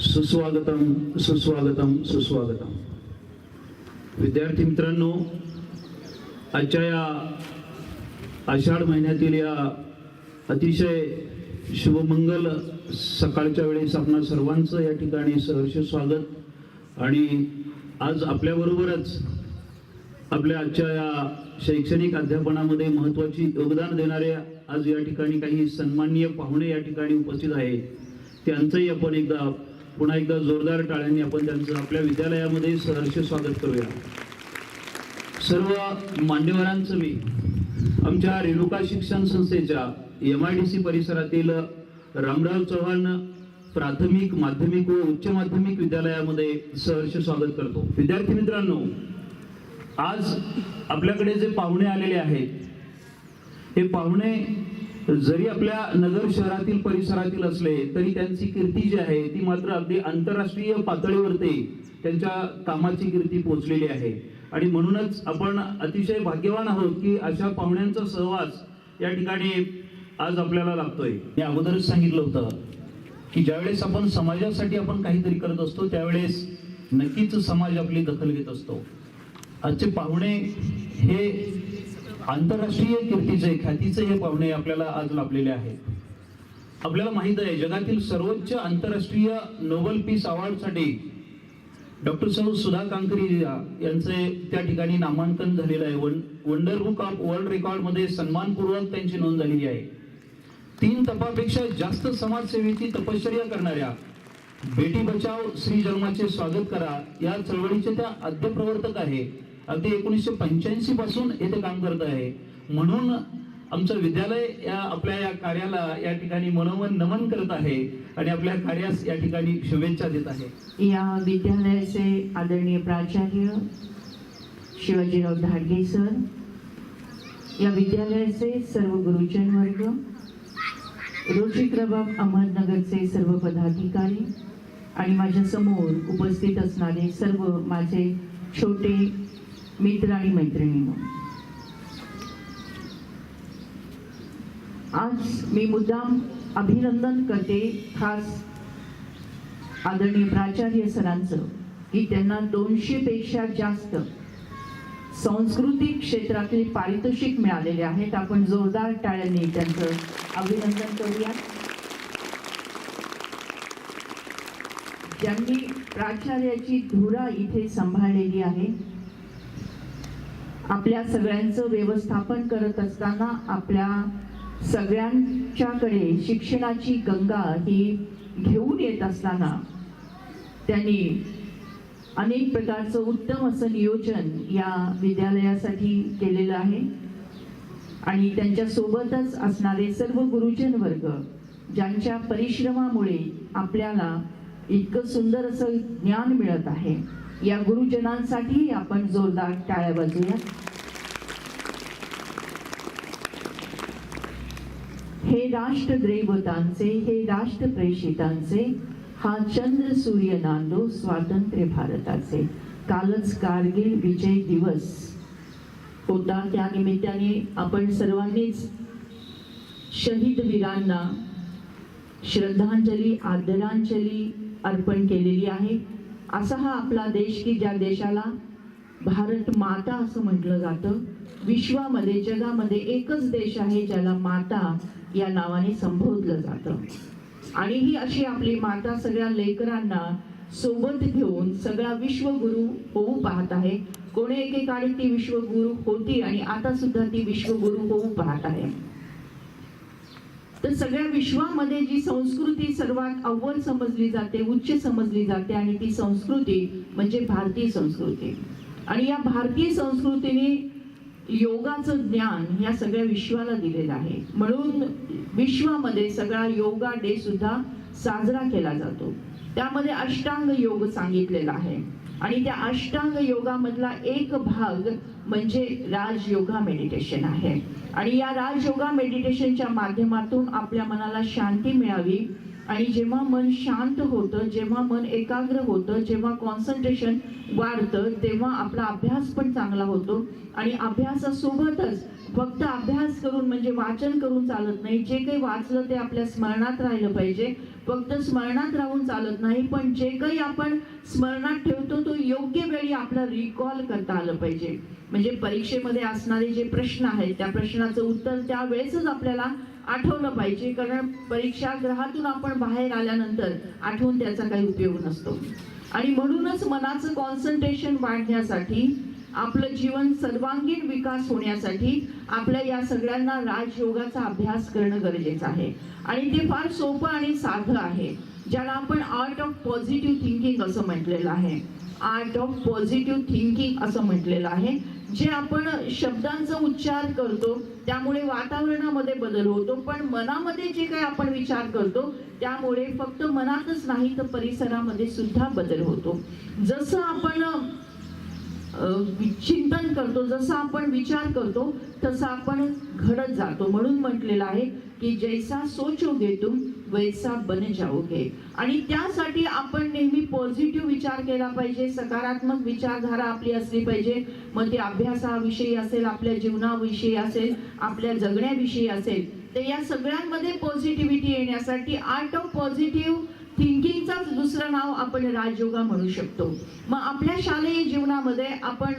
सुस्वागतम सुस्वागतम सुस्वागतम. विद्यार्थी मित्रांनो आजच्या या आषाढ महिन्यातील या अतिशय शुभमंगल सकाळच्या वेळेस आपणा सर्वांचं या ठिकाणी सहर्ष स्वागत. आणि आज आपल्याबरोबरच आपल्या आजच्या या शैक्षणिक अध्यापनामध्ये महत्त्वाची योगदान देणारे आज या ठिकाणी काही सन्माननीय पाहुणे या ठिकाणी उपस्थित आहेत. त्यांचंही आपण एकदा पुन्हा एकदा जोरदार टाळ्यांनी आपण त्यांचं आपल्या विद्यालयामध्ये सहर्ष स्वागत करूया. सर्व मान्यवरांचं मी आमच्या रेणुका शिक्षण संस्थेच्या एम आय डी सी परिसरातील रामराव चव्हाण प्राथमिक माध्यमिक व उच्च माध्यमिक विद्यालयामध्ये सहर्ष स्वागत करतो. विद्यार्थी मित्रांनो आज आपल्याकडे जे पाहुणे आलेले आहेत हे पाहुणे जरी आपल्या नगर शहरातील परिसरातील असले तरी त्यांची कीर्ती जी आहे ती मात्र अगदी आंतरराष्ट्रीय पातळीवरती त्यांच्या कामाची कीर्ती पोहोचलेली आहे. आणि म्हणूनच आपण अतिशय भाग्यवान आहोत की अशा पाहुण्यांचा सहवास या ठिकाणी आज आपल्याला लागतोय मी अगोदरच सांगितलं होतं की ज्यावेळेस आपण समाजासाठी आपण काहीतरी करत असतो त्यावेळेस नक्कीच समाज आपली दखल घेत असतो. आजचे पाहुणे हे आंतरराष्ट्रीय कीर्तीचे ख्यातीचे हे पाहुणे आपल्याला आज लाभलेले आहेत. आपल्याला माहीत आहे जगातील सर्वोच्च आंतरराष्ट्रीय नोबल पीस अवॉर्डसाठी डॉक्टर सौ सुधा कांकरी यांचे त्या ठिकाणी नामांकन झालेलं आहे. One wonder book of world रेकॉर्डमध्ये सन्मानपूर्वक त्यांची नोंद झालेली आहे. तीन तपापेक्षा जास्त समाजसेवेची तपश्चर्या करणाऱ्या बेटी बचाव श्री जन्माचे स्वागत करा. या चळवळीचे त्या अध्यप्रवर्तक आहे. अगदी एकोणीसशे पंच्याऐंशी पासून येथे काम करत आहे. म्हणून आमचं विद्यालय या आपल्या या कार्याला या ठिकाणी मनोमन नमन करत आहे आणि आपल्या कार्यास या ठिकाणी शुभेच्छा देत आहे. या विद्यालयाचे आदरणीय प्राचार्य शिवाजीराव धाडगे सर या विद्यालयाचे सर्व गुरुजन वर्ग रोजी प्रभाग अहमदनगरचे सर्व पदाधिकारी आणि माझ्यासमोर उपस्थित असणारे सर्व माझे छोटे मित्र आणि मैत्रिणींनो आज मी मुद्दाम अभिनंदन करते खास आदरणीय प्राचार्य सरांचं की त्यांना दोनशे पेक्षा जास्त सांस्कृतिक क्षेत्रातले पारितोषिक मिळालेले आहेत. आपण जोरदार टाळ्यांनी त्यांचं अभिनंदन करूया. ज्यांनी प्राचार्याची धुरा इथे सांभाळलेली आहे आपल्या सगळ्यांचं व्यवस्थापन करत असताना आपल्या सगळ्यांच्याकडे शिक्षणाची गंगा ही घेऊन येत असताना त्यांनी अनेक प्रकारचं उत्तम असं नियोजन या विद्यालयासाठी केलेलं आहे. आणि त्यांच्या सोबतच असणारे सर्व गुरुजन वर्ग ज्यांच्या परिश्रमामुळे आपल्याला इतकं सुंदर असं ज्ञान मिळत आहे. या गुरुजनांसाठी आपण जोरदार टाळ्या वाजूया हे राष्ट्र दैवतांचे हे राष्ट्र प्रेषितांचे हा चंद्र सूर्य नांदो स्वातंत्र्य भारताचे. कालच कारगिल विजय दिवस होता. त्या निमित्ताने आपण सर्वांनीच शहीद वीरांना श्रद्धांजली आदरांजली अर्पण केलेली आहे. असा हा आपला देश की ज्या देशाला भारत माता असं म्हटलं जातं विश्वामध्ये जगामध्ये एकच देश आहे ज्याला माता या नावाने संबोधलं जातं. आणि ही अशी आपली माता सगळ्या लेकरांना सोबत घेऊन सगळा विश्वगुरु होऊ पाहत आहे. कोणी एकेकाळी ती विश्वगुरु होती आणि आता सुद्धा ती विश्वगुरु होऊ पाहत आहे. तर सगळ्या विश्वामध्ये जी संस्कृती सर्वात अव्वल समजली जाते उच्च समजली जाते आणि ती संस्कृती म्हणजे भारतीय संस्कृती. आणि या भारतीय संस्कृतीने योगाचं ज्ञान या सगळ्या विश्वाला दिलेलं आहे. म्हणून विश्वामध्ये सगळा योगा डे सुद्धा साजरा केला जातो. त्यामध्ये अष्टांग योग सांगितलेला आहे. आणि त्या अष्टांग योगामधला एक भाग म्हणजे राजयोगा मेडिटेशन आहे. आणि या राजयोगा मेडिटेशनच्या माध्यमातून आपल्या मनाला शांती मिळावी आणि जेव्हा मन शांत होतं जेव्हा मन एकाग्र होतं जेव्हा कॉन्सन्ट्रेशन वाढतं तेव्हा आपला अभ्यास पण चांगला होतो. आणि अभ्यासासोबतच फक्त अभ्यास करून म्हणजे वाचन करून चालत नाही. जे काही वाचलं ते आपल्या स्मरणात राहिलं पाहिजे. फक्त स्मरणात राहून चालत नाही पण जे काही आपण स्मरणात ठेवतो तो योग्य वेळी आपला रिकॉल करता आलं पाहिजे. म्हणजे परीक्षेमध्ये असणारे जे प्रश्न आहेत त्या प्रश्नाचं उत्तर त्यावेळेसच आपल्याला आठवलं पाहिजे कारण परीक्षागृहातून आपण बाहेर आल्यानंतर आठवून त्याचा काही उपयोग नसतो. आणि म्हणूनच मनाचं कॉन्सन्ट्रेशन वाढण्यासाठी आपलं जीवन सर्वांगीण विकास होण्यासाठी आपल्या या सगळ्यांना राजयोगाचा अभ्यास करणं गरजेचं आहे. आणि ते फार सोपं आणि साधं आहे ज्याला आपण आर्ट ऑफ पॉझिटिव्ह थिंकिंग असं म्हटलेलं आहे. आर्ट ऑफ पॉझिटिव्ह थिंकिंग असं म्हटलेलं आहे. जे आपण शब्दांचा उच्चार करतो त्यामुळे वातावरणामध्ये बदल होतो पण मनामध्ये जे काही आपण विचार करतो त्यामुळे फक्त मनातच नाही तर परिसरामध्ये सुद्धा बदल होतो. जसं आपण चिंतन करतो जसं आपण विचार करतो तसं आपण घडत जातो. म्हणून म्हटलेलं आहे की जैसा सोचो घेतो वैसा बन जाओगे आणि त्यासाठी आपण नेहमी पॉझिटिव्ह विचार केला पाहिजे सकारात्मक विचारधारा आपली असली पाहिजे. मग ते अभ्यासाविषयी असेल आपल्या जीवनाविषयी असेल आपल्या जगण्याविषयी असेल तर या सगळ्यांमध्ये पॉझिटिव्हिटी येण्यासाठी आर्ट ऑफ पॉझिटिव्ह थिंकिंगचाच दुसरं नाव आपण राजयोगा म्हणू शकतो. मग आपल्या शालेय जीवनामध्ये आपण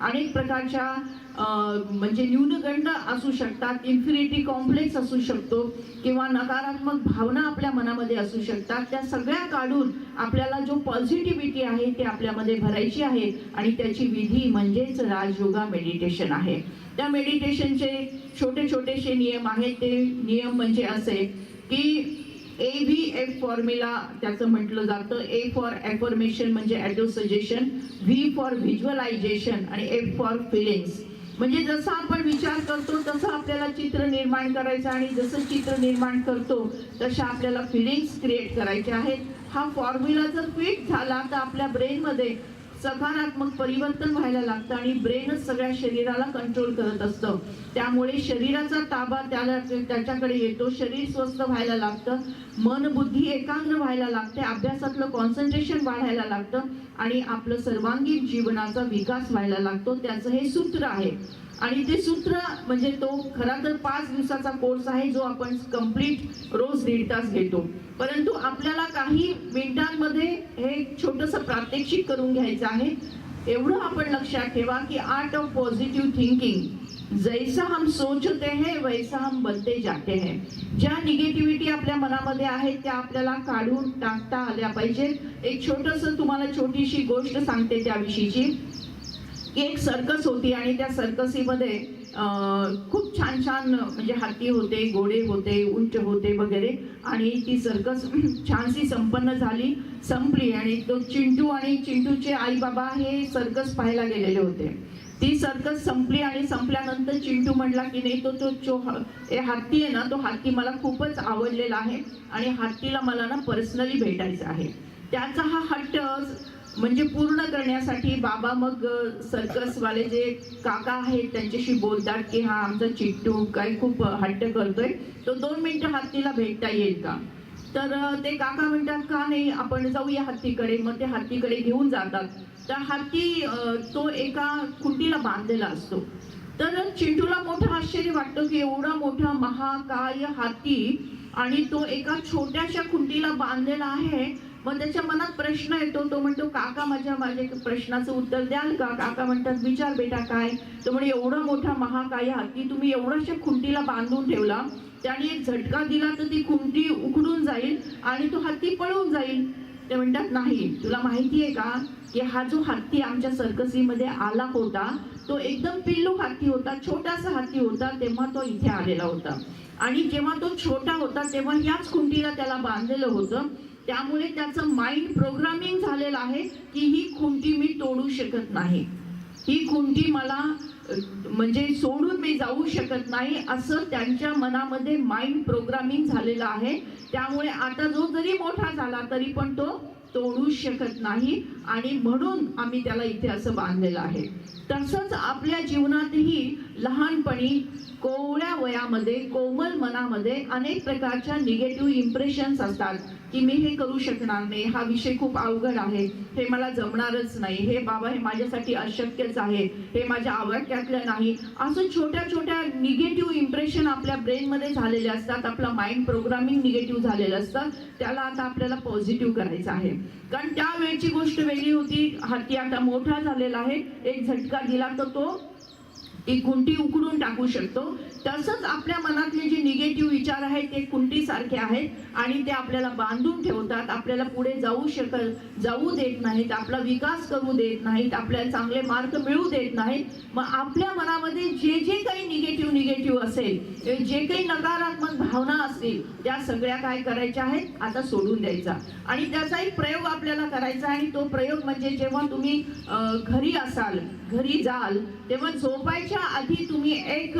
अनेक प्रकारच्या म्हणजे न्यूनगंड असू शकतात इन्फिनिटी कॉम्प्लेक्स असू शकतो किंवा नकारात्मक भावना आपल्या मनामध्ये असू शकतात त्या सगळ्या काढून आपल्याला जो पॉझिटिव्हिटी आहे ते आपल्यामध्ये भरायची आहे आणि त्याची विधी म्हणजेच राजयोगा मेडिटेशन आहे. त्या मेडिटेशनचे छोटे छोटेसे नियम आहेत. ते नियम म्हणजे असे की ए व्ही एफ फॉर्म्युला त्याचं म्हटलं जातं. ए फॉर ॲफॉर्मेशन म्हणजे auto suggestion V for visualization आणि एफ फॉर फिलिंग्स म्हणजे जसं आपण विचार करतो तसं आपल्याला चित्र निर्माण करायचं आणि जसं चित्र निर्माण करतो तशा आपल्याला फिलिंग्स क्रिएट करायचे आहेत. हा फॉर्म्युला जर फिट झाला तर आपल्या ब्रेनमध्ये सकारात्मक परिवर्तन व्हायला लागतं आणि ब्रेनच सगळ्या शरीराला कंट्रोल करत असतं. त्यामुळे शरीराचा ताबा त्याला त्याच्याकडे येतो शरीर स्वस्थ व्हायला लागतं मन बुद्धी एकाग्र व्हायला लागते अभ्यासातलं कॉन्सन्ट्रेशन वाढायला लागतं आणि आपलं सर्वांगीण जीवनाचा विकास व्हायला लागतो. त्याचं हे सूत्र आहे. आणि ते सूत्र म्हणजे तो खरा तर पाच दिवसाचा कोर्स आहे जो आपण कंप्लीट रोज दीड तास घेतो. परंतु आपल्याला काही मिनिटांमध्ये हे छोटस प्रात्यक्षिक करून घ्यायचं आहे. एवढं आपण लक्षात ठेवा की आर्ट ऑफ पॉझिटिव्ह थिंकिंग जैसा हम सोचते हैं वैसा हम बनते जाते हैं. ज्या निगेटिव्हिटी आपल्या मनामध्ये आहेत त्या आपल्याला काढून टाकता आल्या पाहिजेत. एक छोटस तुम्हाला छोटीशी गोष्ट सांगते त्याविषयीची. एक सर्कस होती आणि त्या सर्कसीमध्ये खूप छान छान म्हणजे हाती होते घोडे होते उंच होते वगैरे. आणि ती सर्कस छानशी संपन्न झाली संपली. आणि तो चिंटू आणि चिंटूचे आई बाबा हे सर्कस पाहायला गेलेले होते. ती सर्कस संपली आणि संपल्यानंतर चिंटू म्हणला की नाही तो तो जो ह- हत्ती आहे ना तो हत्ती मला खूपच आवडलेला आहे आणि हत्तीला मला ना पर्सनली भेटायचं आहे. त्याचा हा हट्ट म्हणजे पूर्ण करण्यासाठी बाबा मग सर्कसवाले जे काका आहेत त्यांच्याशी बोलतात की हा आमचा चिट्टू काही खूप हट्ट करतोय. तो दोन मिनिटं हत्तीला भेटता येईल का? तर ते काका म्हणतात का नाही आपण जाऊया हत्तीकडे. मग ते हत्तीकडे घेऊन जातात. तर हत्ती तो एका खुंटीला बांधलेला असतो. तर चिंटूला मोठं आश्चर्य वाटतं की एवढा मोठा महाकाय हाती आणि तो एका छोट्याशा खुंटीला बांधलेला आहे. मग त्याच्या मनात प्रश्न येतो तो म्हणतो काका माझ्या माझ्या प्रश्नाचं उत्तर द्याल का? काका म्हणतात विचार बेटा काय? तो म्हणजे एवढा मोठा महाकाय हाती तुम्ही एवढ्याशा खुंटीला बांधून ठेवला त्याने एक झटका दिला तर ती खुंटी उकडून जाईल आणि तो हत्ती पळून जाईल. ते म्हणतात नाही तुला माहिती आहे का की हा जो हत्ती आमच्या सर्कसीमध्ये आला होता तो एकदम पिल्लू हत्ती होता छोटासा हत्ती होता तेव्हा तो इथे आलेला होता. आणि जेव्हा तो छोटा होता तेव्हा याच खुंटीला त्याला बांधलेलं होतं. त्यामुळे त्याचं माइंड प्रोग्रामिंग झालेलं आहे की ही खुंटी मी तोडू शकत नाही. ही खुंटी मला म्हणजे सोडून मी जाऊ शकत नाही असं त्यांच्या मनामध्ये माइंड प्रोग्रामिंग झालेलं आहे. त्यामुळे आता जो जरी मोठा झाला तरी पण तो तोडू शकत नाही आणि म्हणून आम्ही त्याला इथे असं बांधलेलं आहे. तसंच आपल्या जीवनातही लहानपणी कोवळ्या वयामध्ये कोमल मनामध्ये अनेक प्रकारच्या निगेटिव्ह इम्प्रेशन्स असतात की मी हे करू शकणार नाही हा विषय खूप अवघड आहे हे मला जमणारच नाही हे बाबा हे माझ्यासाठी अशक्यच आहे हे माझ्या आवाक्यातलं नाही. असं छोट्या छोट्या निगेटिव्ह इम्प्रेशन आपल्या ब्रेनमध्ये झालेले असतात आपलं माइंड प्रोग्रामिंग निगेटिव्ह झालेलं असतं त्याला आता आपल्याला पॉझिटिव्ह करायचं आहे. कारण त्यावेळची गोष्ट वेगळी होती हाती आता मोठा झालेला आहे एक झटका दिला तर तो एक कुंटी उकडून टाकू शकतो. तसंच आपल्या मनातले जे निगेटिव्ह विचार आहेत ते कुंटीसारखे आहेत आणि ते आपल्याला बांधून ठेवतात. आपल्याला पुढे जाऊ शकल जाऊ देत नाहीत आपला विकास करू देत नाहीत आपल्याला चांगले मार्क मिळू देत नाहीत. मग आपल्या मनामध्ये जे जे काही निगेटिव्ह निगेटिव्ह असेल जे काही नकारात्मक भावना असतील त्या सगळ्या काय करायच्या आहेत? आता सोडून द्यायचा. आणि त्याचा एक प्रयोग आपल्याला करायचा आहे. आणि तो प्रयोग म्हणजे जेव्हा तुम्ही घरी असाल घरी जाल तेव्हा झोपायच्या आधी तुम्ही एक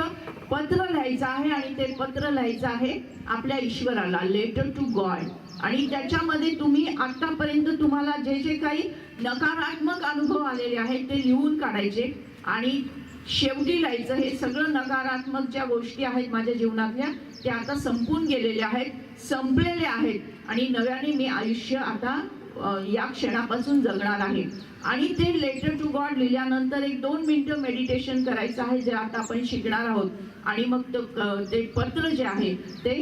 पत्र लिहायचं आहे आणि ते पत्र लिहायचं आहे आपल्या ईश्वराला लेटर टू गॉड आणि त्याच्यामध्ये तुम्ही आतापर्यंत तुम्हाला जे जे काही नकारात्मक अनुभव आलेले आहेत ते लिहून काढायचे. आणि शेवटी लिहायचं हे सगळं नकारात्मक ज्या गोष्टी आहेत माझ्या जीवनातल्या त्या आता संपून गेलेल्या आहेत संपलेल्या आहेत. आणि नव्याने मी आयुष्य आता या क्षणापासून जगणार आहे. आणि ते लेटर टू गॉड लिहिल्यानंतर एक दोन मिनिटं मेडिटेशन करायचं आहे जे आता आपण शिकणार आहोत. आणि मग ते पत्र जे आहे ते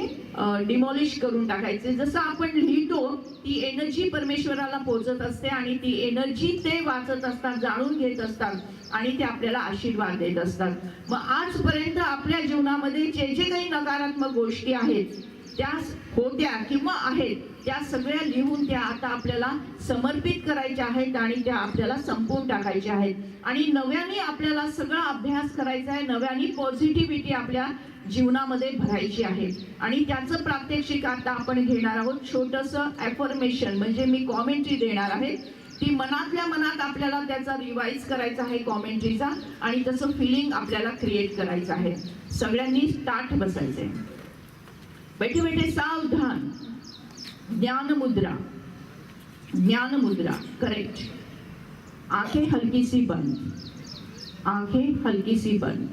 डिमॉलिश करून टाकायचे. जसं आपण लिहितो ती एनर्जी परमेश्वराला पोचत असते आणि ती एनर्जी ते वाचत असतात जाणून घेत असतात आणि ते आपल्याला आशीर्वाद देत असतात. मग आजपर्यंत आपल्या जीवनामध्ये जे जे काही नकारात्मक गोष्टी आहेत त्या होत्या किंवा आहेत त्या सगळ्या लिहून त्या आता आपल्याला समर्पित करायच्या आहेत आणि त्या आपल्याला संपवून टाकायच्या आहेत. आणि नव्याने आपल्याला सगळा अभ्यास करायचा आहे नव्याने पॉझिटिव्हिटी आपल्या जीवनामध्ये भरायची आहे. आणि त्याचं प्रात्यक्षिक आता आपण घेणार आहोत छोटंसं ॲफर्मेशन म्हणजे मी कॉमेंट्री देणार आहे. ती मनातल्या मनात आपल्याला त्याचा रिवाईज करायचा आहे कॉमेंट्रीचा आणि तसं फिलिंग आपल्याला क्रिएट करायचं आहे. सगळ्यांनी ताठ आहे बैठे बैठे सावधान ज्ञान मुद्रा ज्ञान मुद्रा करेक्ट आँखें हल्की सी बंद, आँखें हल्की सी बंद.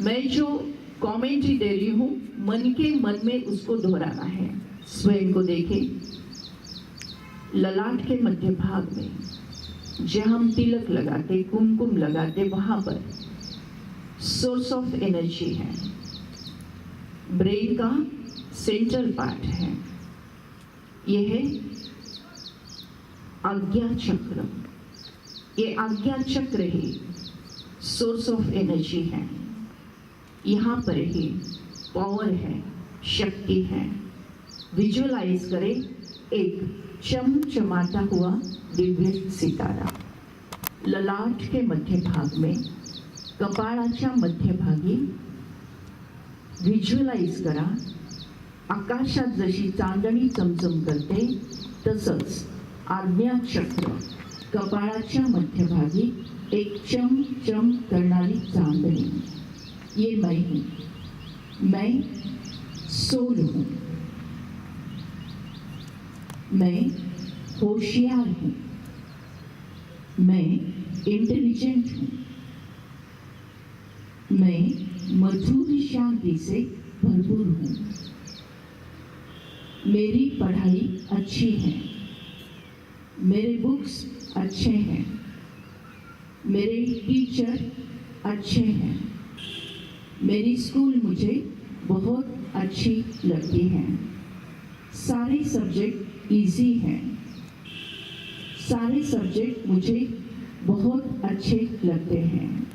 मैं जो कमेंट्री दे रही हूँ, मन के मन में उसको दोहराना है। स्वयं को देखें। ललाट के मध्य भाग में, जहाँ हम तिलक लगाते, कुमकुम लगाते, वहाँ पर सोर्स ऑफ़ एनर्जी है। ब्रेन का सेंट्रल पार्ट है। यह है आज्ञा चक्र। ये आज्ञा चक्र ही सोर्स ऑफ़ एनर्जी है। यहाँ पर ही पावर है, शक्ति है। विजुअलाइज करें, एक चमचमाता हुआ दिव्य सितारा। ललाट के मध्य भाग में, कपाळाच्या मध्यभागी व्हिज्युअलाइज करा। आकाशात जशी चांदणी चमचम करते तसंच आज्ञाचक्र कपाळाच्या मध्यभागी एक चम चम करणारी चांदणी. ये मैं हूँ मैं सोल. हूँ मैं होशियार हूँ. मैं इंटेलिजेंट हूँ. मैं मधुर शांति से भरपूर हूँ. मेरी पढ़ाई अच्छी है। मेरे बुक्स अच्छे हैं। मेरे टीचर अच्छे हैं। मेरी स्कूल मुझे बहुत अच्छी लगती है। सारे सब्जेक्ट इजी हैं। सारे सब्जेक्ट मुझे बहुत अच्छे लगते हैं।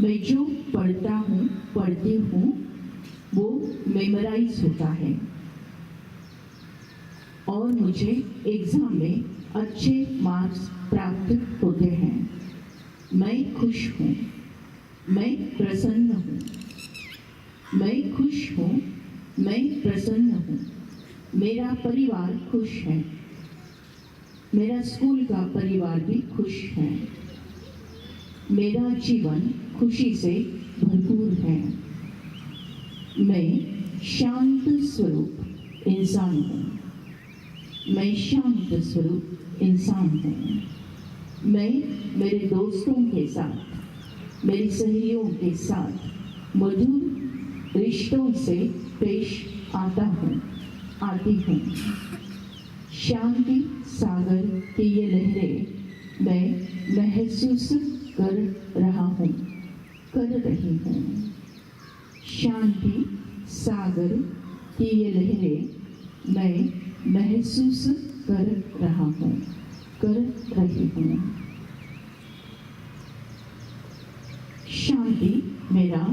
मैं जो पढ़ता हूँ, पढ़ती हूँ, वो मेमोराइज होता है। और मुझे एग्ज़ाम में अच्छे मार्क्स प्राप्त होते हैं। मैं खुश हूँ। मैं प्रसन्न हूँ। मैं खुश हूँ। मैं प्रसन्न हूँ। मेरा परिवार खुश है। मेरा स्कूल का परिवार भी खुश है। मेरा जीवन खुशी से भरपूर है। मैं शांत स्वरूप इंसान हूँ। मैं शांत स्वरूप इंसान हूँ। मैं मेरे दोस्तों के साथ, मेरी सहेलियों के साथ मधुर रिश्तों से पेश आता हूँ, आती हूँ। शांति सागर की ये लहरें मैं महसूस कर रहा हूँ, कर रही हूँ। शांति सागर की ये लहरें मैं महसूस कर रहा हूँ कर रही हूँ। शांति मेरा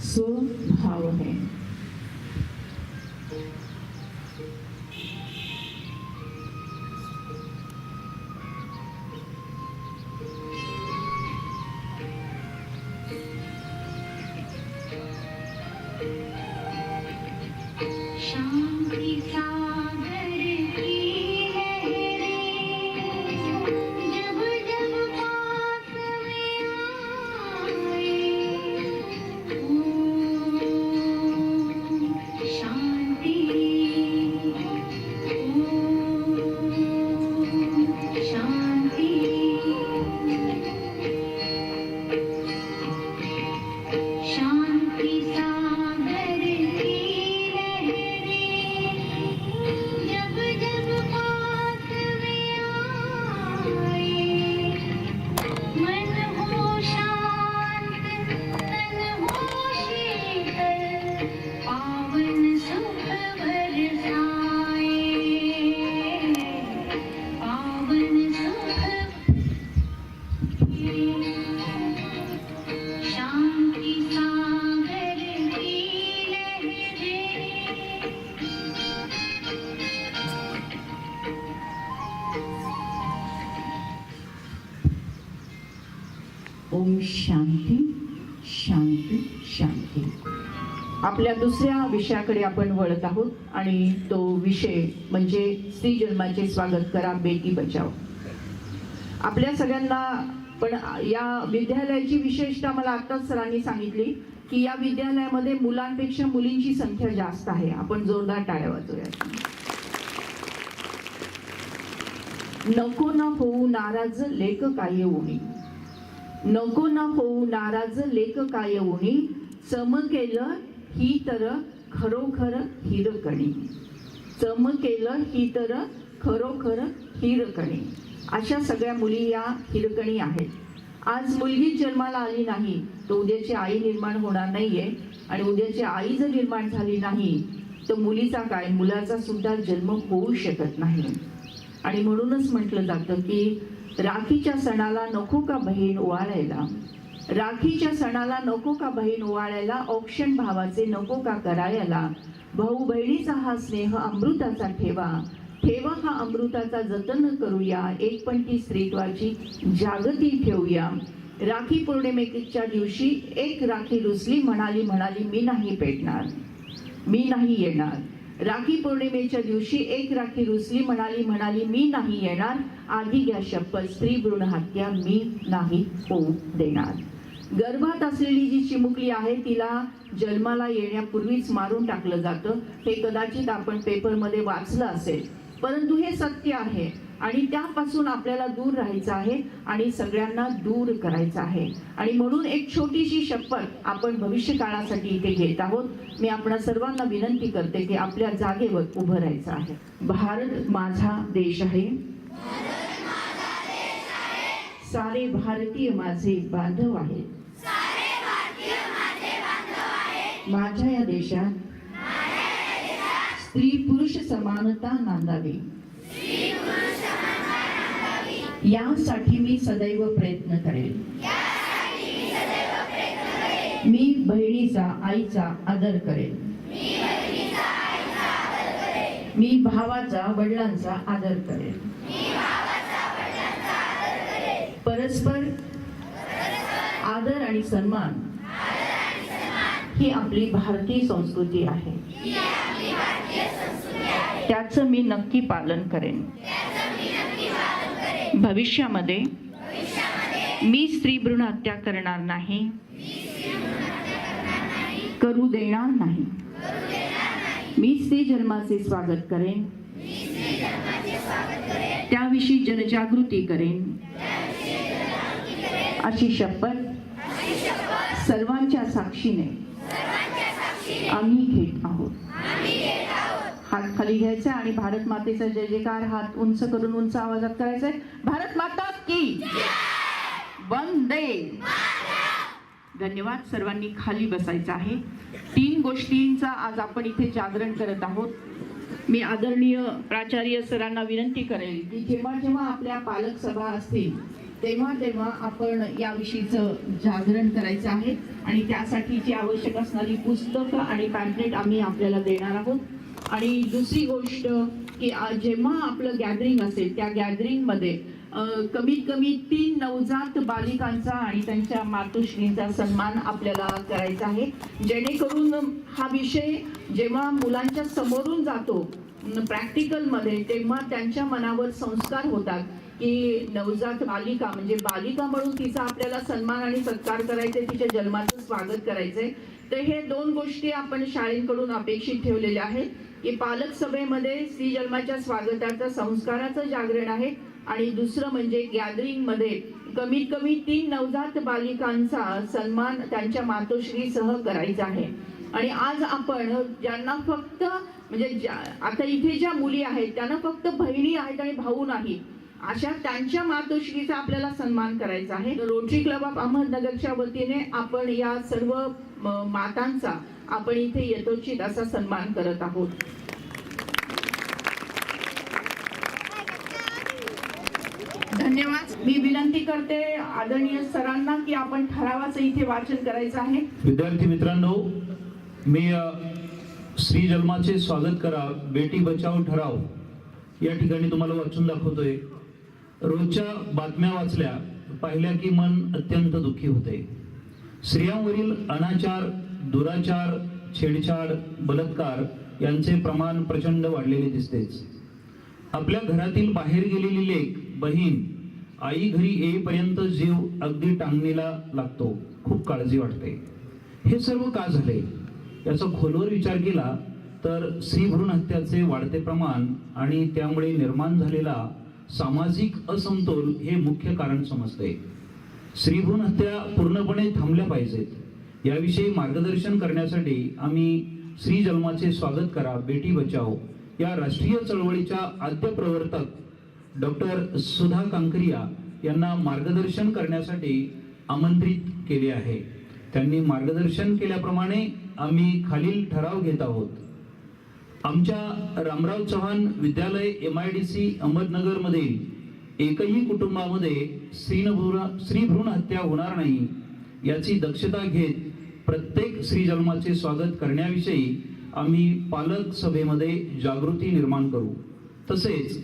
स्वभाव है। दुसऱ्या विषयाकडे आपण वळत आहोत आणि तो विषय म्हणजे स्त्री जन्माचे स्वागत करा बेटी बचाव आपल्या सगळ्यांना पण या विद्यालयाची विशेषता मला आताच सरांनी सांगितली की या विद्यालयामध्ये मुलांपेक्षा मुलींची संख्या जास्त आहे. आपण जोरदार टाळ्या वाजवूया. नको ना होऊ नाराज लेख काय उणी नको ना होऊ नाराज लेख काय उणी चमकेलं ही तर खरोखर हिरकणी. चमकेलं ही तर खरोखर हिरकणी. अशा सगळ्या मुली या हिरकणी आहेत. आज मुलगी जन्माला आली नाही तर उद्याची आई निर्माण होणार नाहीये. आणि उद्याची आई जर निर्माण झाली नाही तर मुलीचा काय? मुलाचा सुद्धा जन्म होऊ शकत नाही. आणि म्हणूनच म्हटलं जातं की राखीच्या सणाला नको का बहीण ओवाळायला? राखीच्या सणाला नको का बहीण ओवाळायला? औक्षण भावाचे नको का करायला? भाऊ बहिणीचा हा स्नेह अमृताचा ठेवा. ठेवा हा अमृताचा जतन करूया. एकपंथी स्त्रीत्वाची जागती ठेवूया. राखी पौर्णिमेच्या दिवशी एक राखी रुसली म्हणाली म्हणाली मी नाही पेटणार. मी नाही येणार. राखी पौर्णिमेच्या दिवशी एक राखी रुसली म्हणाली म्हणाली मी नाही येणार. आधी घ्या शपथ. स्त्री भ्रूण हत्या मी नाही होऊ देणार. गर्भात असलेली जी चिमुकली आहे तिला जन्माला येण्यापूर्वीच मारून टाकलं जातं. हे कदाचित आपण पेपरमध्ये वाचलं असेल. परंतु हे सत्य आहे आणि त्यापासून आपल्याला दूर राहायचं आहे आणि सगळ्यांना दूर करायचं आहे. आणि म्हणून एक छोटीशी शपथ आपण भविष्य काळासाठी इथे घेत आहोत. मी आपणा सर्वांना विनंती करते की आपल्या जागेवर उभं राहायचं आहे. भारत माझा देश आहे. सारे भारतीय माझे बांधव आहेत. माझ्या या देशात स्त्री पुरुष समानता नांदावी. यासाठी मी सदैव प्रयत्न करेल. मी बहिणीचा आईचा आदर करेल. मी भावाचा वडिलांचा आदर करेल. परस्पर आदर आणि सन्मान ही आपली भारतीय संस्कृती आहे. त्याचं मी नक्की पालन करेन. भविष्यामध्ये मी स्त्री भ्रूण हत्या करणार नाही. करू देणार नाही. मी स्त्री जन्माचे स्वागत करेन. त्याविषयी जनजागृती करेन. अशी शपथ सर्वांच्या साक्षीने आम्ही घेत आहोत. हात खाली घ्यायचा आणि भारत मातेचा जय जयकार हात उंच करून उंच आवाजात करायचा भारत माता की वंदे! धन्यवाद सर्वांनी खाली बसायचं आहे. तीन गोष्टींचा आज आपण इथे जागरण करत आहोत. मी आदरणीय प्राचार्य सरांना विनंती करेल की जेव्हा जेव्हा आपल्या पालक सभा असतील तेव्हा तेव्हा आपण याविषयीचं जागरण करायचं आहे आणि त्यासाठीची आवश्यक असणारी पुस्तकं आणि पॅम्पलेट आम्ही आपल्याला देणार आहोत. आणि दुसरी गोष्ट की जेव्हा आपलं गॅदरिंग असेल त्या गॅदरिंगमध्ये कमीत कमी तीन नवजात बालिकांचा आणि त्यांच्या मातोश्रींचा सन्मान आपल्याला करायचा आहे. जेणेकरून हा विषय जेव्हा मुलांच्या समोरून जातो प्रॅक्टिकलमध्ये तेव्हा त्यांच्या मनावर संस्कार होतात. की नवजात बालिका म्हणजे बालिका म्हणून तिचा आपल्याला सन्मान आणि सत्कार करायचा तिच्या जन्माचं स्वागत करायचंय. तर हे दोन गोष्टी आपण शाळेकडून अपेक्षित ठेवलेल्या आहेत की पालक सभेमध्ये स्त्री जन्माच्या स्वागताचं संस्काराचं जागरण आहे. आणि दुसरं म्हणजे गॅदरिंगमध्ये कमीत कमी तीन नवजात बालिकांचा सन्मान त्यांच्या मातोश्रीसह करायचा आहे. आणि आज आपण ज्यांना फक्त म्हणजे ज्या- आता इथे ज्या मुली आहेत त्यांना फक्त बहिणी आहेत आणि भाऊ नाहीत अशा त्यांच्या मातोश्रीचा आपल्याला सन्मान करायचा आहे. रोटरी क्लब ऑफ अहमदनगरच्या वतीने आपण या सर्व मातांचा आपण इथे यथोचित असा सन्मान करत आहोत. धन्यवाद. मी विनंती करते आदरणीय सरांना की आपण ठरावाचं इथे वाचन करायचं आहे. विद्यार्थी मित्रांनो मी श्री जन्माचे स्वागत करा बेटी बचाव ठराव. या ठिकाणी तुम्हाला वाचून दाखवतोय. रोजच्या बातम्या वाचल्या पाहिल्या की मन अत्यंत दुःखी होते. स्त्रियांवरील अनाचार दुराचार छेडछाड बलात्कार यांचे प्रमाण प्रचंड वाढलेले दिसतेच. आपल्या घरातील बाहेर गेलेली लेख बहीण आई घरी येईपर्यंत जीव अगदी टांगणीला लागतो. खूप काळजी वाटते. हे सर्व का झाले? याचा खोलवर विचार केला तर स्त्री भ्रूण हत्याचे वाढते प्रमाण आणि त्यामुळे निर्माण झालेला सामाजिक असमतोल हे मुख्य कारण समजते. स्त्रीभ्रूण हत्या पूर्णपणे थांबल्या पाहिजेत. याविषयी मार्गदर्शन करण्यासाठी आम्ही श्री जन्माचे स्वागत करा बेटी बचाओ. या राष्ट्रीय चळवळीच्या आद्य प्रवर्तक डॉक्टर सुधा कांकरिया यांना मार्गदर्शन करण्यासाठी आमंत्रित केले आहे. त्यांनी मार्गदर्शन केल्याप्रमाणे आम्ही खालील ठराव घेत आहोत. आमच्या Ramrao Chavan Vidyalaya M I D C Ahmednagar मधील एकही कुटुंबामध्ये स्त्रीनभ्रूण श्रीभ्रूण हत्या होणार नाही याची दक्षता घेत प्रत्येक श्रीजन्माचे स्वागत करण्याविषयी आम्ही पालक सभेमध्ये जागृती निर्माण करू. तसेच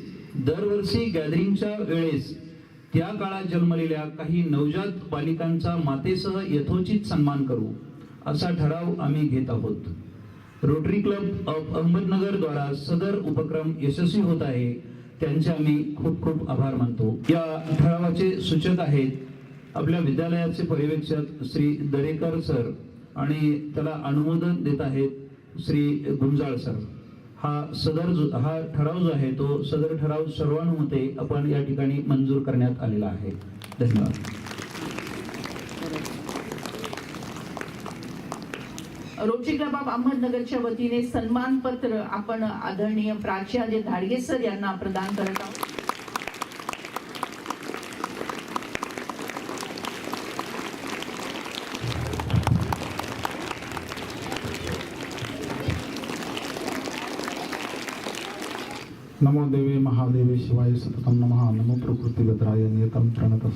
दरवर्षी गॅदरिंगच्या वेळेस त्या काळात जन्मलेल्या काही नवजात बालिकांचा मातेसह यथोचित सन्मान करू असा ठराव आम्ही घेत आहोत. रोटरी क्लब ऑफ अहमदनगर द्वारा सदर उपक्रम यशस्वी होत आहे. त्यांचे आम्ही खूप खूप आभार मानतो. या ठरावाचे सूचक आहेत. आपल्या विद्यालयाचे पर्यवेक्षक श्री दरेकर सर आणि त्याला अनुमोदन देत आहेत श्री गुंजाळ सर. हा सदर जो- हा ठराव जो आहे तो सदर ठराव सर्वानुमते आपण या ठिकाणी मंजूर करण्यात आलेला आहे. धन्यवाद. रोचिका क्लब अहमदनगरच्या वतीने सन्मान पत्र आपण आदरणीय प्राचार्य धाडगे सर यांना प्रदान करत आहोत. नमो देवे महादेवे शिवाय सततम नमः. नमो प्रकृतिगत्राय नियतं प्रणत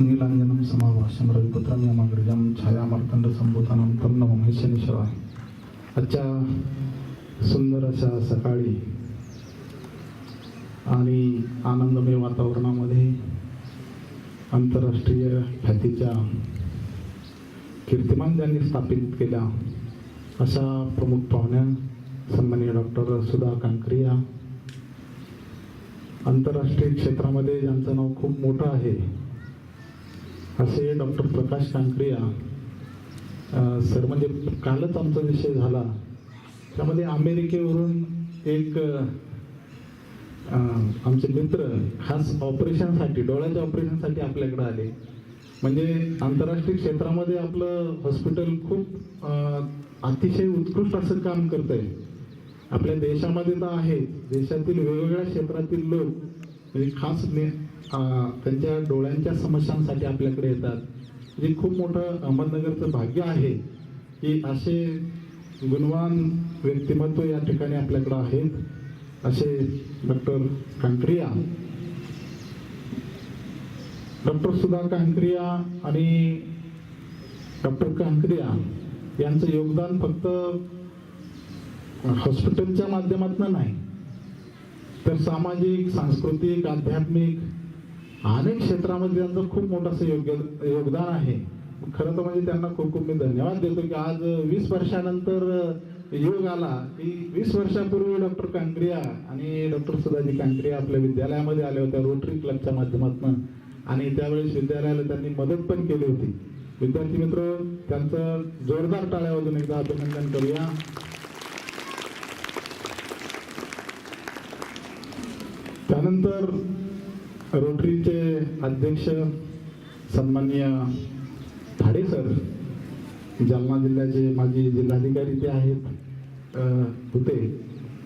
నీలాంజనం नीलांजनं समाभाषं रविपुत्रं यमग्रजं छायामार्तंड संभूतानं तं नमो महेशनिश्वराय आजच्या सुंदर अशा सकाळी आणि आनंदमय वातावरणामध्ये आंतरराष्ट्रीय ख्यातीच्या कीर्तिमान ज्यांनी स्थापित केल्या अशा प्रमुख पाहुण्या सन्माननीय डॉक्टर सुधा कांकरिया आंतरराष्ट्रीय क्षेत्रामध्ये ज्यांचं नाव खूप मोठं आहे. असे डॉक्टर प्रकाश कांक्रिया सर म्हणजे कालच आमचा विषय झाला. त्यामध्ये अमेरिकेवरून एक आमचे मित्र खास ऑपरेशनसाठी डोळ्याच्या ऑपरेशनसाठी आपल्याकडे आले. म्हणजे आंतरराष्ट्रीय क्षेत्रामध्ये आपलं हॉस्पिटल खूप अतिशय उत्कृष्ट असं काम करत आहे आपल्या देशामध्ये तर आहे देशातील वेगवेगळ्या क्षेत्रातील लोक म्हणजे खास ने- त्यांच्या डोळ्यांच्या समस्यांसाठी आपल्याकडे येतात. जे खूप मोठं अहमदनगरचं भाग्य आहे की असे गुणवान व्यक्तिमत्व या ठिकाणी आपल्याकडे आहेत असे डॉक्टर कांक्रिया. डॉक्टर सुधा कांक्रिया आणि डॉक्टर कांक्रिया यांचं योगदान फक्त हॉस्पिटलच्या माध्यमातून नाही तर सामाजिक सांस्कृतिक आध्यात्मिक अनेक क्षेत्रामध्ये त्यांचं खूप मोठं असं योग्य योगदान आहे. खरं तर म्हणजे त्यांना खूप खूप मी धन्यवाद देतो की आज वीस वर्षानंतर योग आला. की वीस वर्षापूर्वी डॉक्टर कांक्रिया आणि डॉक्टर सुधाजी कांक्रिया आपल्या विद्यालयामध्ये आल्या होत्या रोटरी क्लबच्या माध्यमातून. आणि त्यावेळेस विद्यालयाला त्यांनी मदत पण केली होती. विद्यार्थी मित्र त्यांचं जोरदार टाळ्या वाजून एकदा अभिनंदन करूया. त्यानंतर रोटरीचे अध्यक्ष सन्माननीय थाडे सर जालना जिल्ह्याचे माजी जिल्हाधिकारी ते आहेत होते.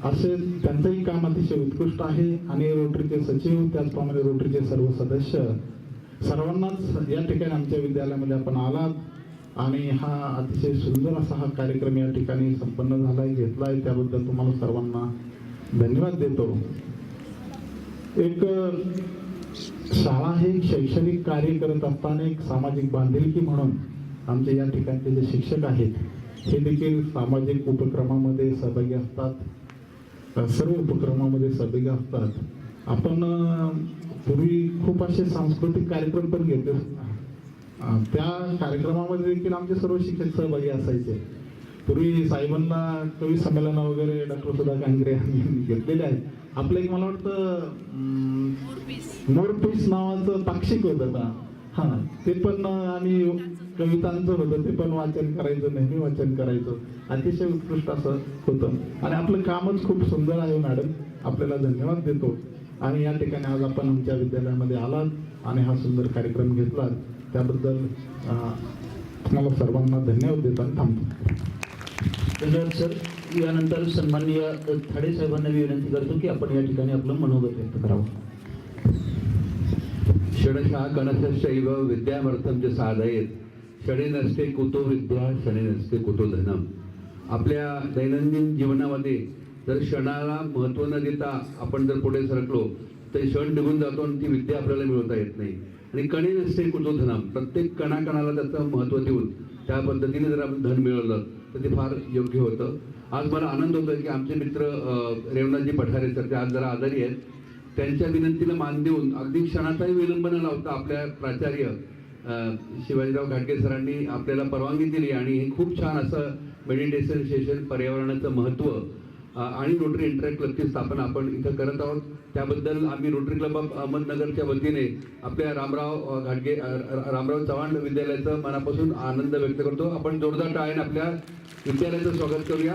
असे त्यांचंही काम अतिशय उत्कृष्ट आहे आणि रोटरीचे सचिव त्याचप्रमाणे रोटरीचे सर्व सदस्य सर्वांनाच या ठिकाणी आमच्या विद्यालयामध्ये आपण आलात आणि हा अतिशय सुंदर असा हा कार्यक्रम या ठिकाणी संपन्न झाला घेतला आहे त्याबद्दल तुम्हाला सर्वांना धन्यवाद देतो. एक शाळा हे शैक्षणिक कार्य करत असताना एक सामाजिक बांधिलकी म्हणून आमचे या ठिकाणचे जे शिक्षक आहेत हे देखील सामाजिक उपक्रमामध्ये सहभागी असतात. सर्व उपक्रमामध्ये सहभागी असतात. आपण पूर्वी खूप असे सांस्कृतिक कार्यक्रम पण घेतले त्या कार्यक्रमामध्ये देखील आमचे सर्व शिक्षक सहभागी असायचे. पूर्वी साहेबांना कवी संमेलन वगैरे डॉक्टर सुधा कांगरे यांनी घेतलेले आहेत. आपलं एक मला वाटतं मोरपीस नावाचं पाक्षिक होतं का हा ते पण आम्ही कवितांचं होतं ते पण वाचन करायचं नेहमी वाचन करायचं. अतिशय उत्कृष्ट असं होतं. आणि आपलं कामच खूप सुंदर आहे मॅडम. आपल्याला धन्यवाद देतो. आणि या ठिकाणी आज आपण आमच्या विद्यालयामध्ये आलात आणि हा सुंदर कार्यक्रम घेतला त्याबद्दल मला तुम्हाला सर्वांना धन्यवाद देतो आणि थांबतो. धन्यवाद सर. यानंतर सन्माननीय थाडे साहेबांना मी विनंती करतो की आपण या ठिकाणी आपलं मनोगत व्यक्त करावं. षडशा गणशैव विद्यामर्थम जे साधयेत। क्षणे नसते कुतो विद्या क्षणे नसते कुतो धनम। आपल्या दैनंदिन जीवनामध्ये जर क्षणाला महत्त्व न देता आपण जर पुढे सरकलो तर क्षण निघून जातो आणि ती विद्या आपल्याला मिळवता येत नाही. आणि कणे नसते कुतो धनम प्रत्येक कणाकणाला त्याचं महत्त्व देऊन त्या पद्धतीने जर आपण धन मिळवलं तर ते फार योग्य होतं. आज मला आनंद होतो की आमचे मित्र अं, रेवनाथजी पठारे सर ते आज जरा आजारी आहेत. त्यांच्या विनंतीला मान देऊन अगदी क्षणाचाही विलंब न लावता आपल्या प्राचार्य शिवाजीराव घाटगे सरांनी आपल्याला परवानगी दिली आणि हे खूप छान असं मेडिटेशन सेशन पर्यावरणाचं महत्त्व आणि रोटरी इंटरॅक्ट क्लबची स्थापना आपण इथं करत आहोत. त्याबद्दल आम्ही रोटरी क्लब ऑफ अहमदनगरच्या वतीने आपल्या रामराव घाटगे रामराव चव्हाण विद्यालयाचं मनापासून आनंद व्यक्त करतो. आपण जोरदार टाळ्याने आपल्या विद्यालयाचं स्वागत करूया.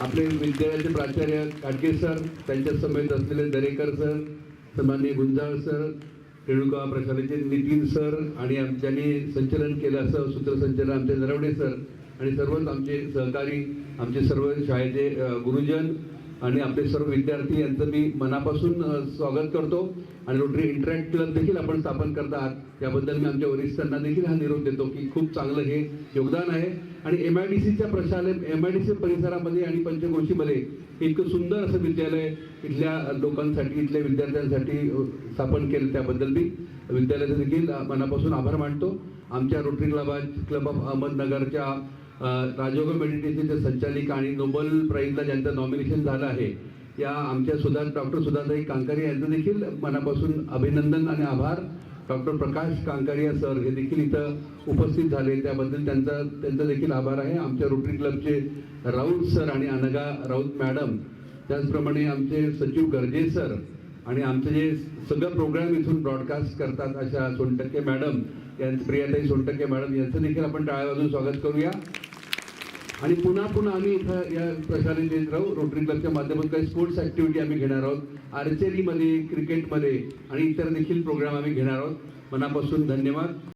आपले विद्यालयाचे प्राचार्य काटके सर त्यांच्या समेत असलेले दरेकर सर सन्मान्य गुंजाळ सर रेणुका प्रशालेचे नितीन सर आणि आमच्यानी संचलन केलं असं सूत्रसंचलन आमचे नरवडे सर आणि सर्वच आमचे सहकारी आमचे सर्व शाळेचे गुरुजन आणि आपले सर्व विद्यार्थी यांचं मी मनापासून स्वागत करतो. आणि रोटरी इंटरॅक्ट क्लब देखील आपण स्थापन करत आहात. त्याबद्दल मी आमच्या वरिष्ठांना देखील हा निरोप देतो की खूप चांगलं हे योगदान आहे. आणि एम आय डी सीच्या प्रशाले एम आय डी सी परिसरामध्ये आणि पंचक्रोशीमध्ये इतकं सुंदर असं विद्यालय इथल्या लोकांसाठी इथल्या विद्यार्थ्यांसाठी स्थापन केलं त्याबद्दल मी विद्यालयाचे देखील मनापासून आभार मानतो. आमच्या रोटरी क्लब क्लब ऑफ अहमदनगरच्या राजयोग मेडिटेशनचे संचालिका आणि नोबल प्राईजला ज्यांचं नॉमिनेशन झालं आहे या आमच्या सुधा डॉक्टर सुधाताई कांकारे यांचं देखील मनापासून अभिनंदन आणि आभार. डॉक्टर प्रकाश कांकारिया सर हे देखील इथं उपस्थित झाले. त्याबद्दल त्यांचा त्यांचा देखील आभार आहे. आमच्या रोटरी क्लबचे राऊत सर आणि अनगा राऊत मॅडम त्याचप्रमाणे आमचे सचिव गर्जे सर आणि आमचे जे सगळं प्रोग्राम इथून ब्रॉडकास्ट करतात अशा सोनटक्के मॅडम यांचं प्रियाताई सोनटक्के मॅडम यांचं देखील आपण टाळ्या वाजून स्वागत करूया. आणि पुन्हा पुन्हा आम्ही इथं या प्रसारित देत राहू रोटरी क्लबच्या माध्यमातून काही स्पोर्ट्स ॲक्टिव्हिटी आम्ही घेणार आहोत. आर्चरीमध्ये क्रिकेटमध्ये आणि इतर देखील प्रोग्राम आम्ही घेणार आहोत. मनापासून धन्यवाद.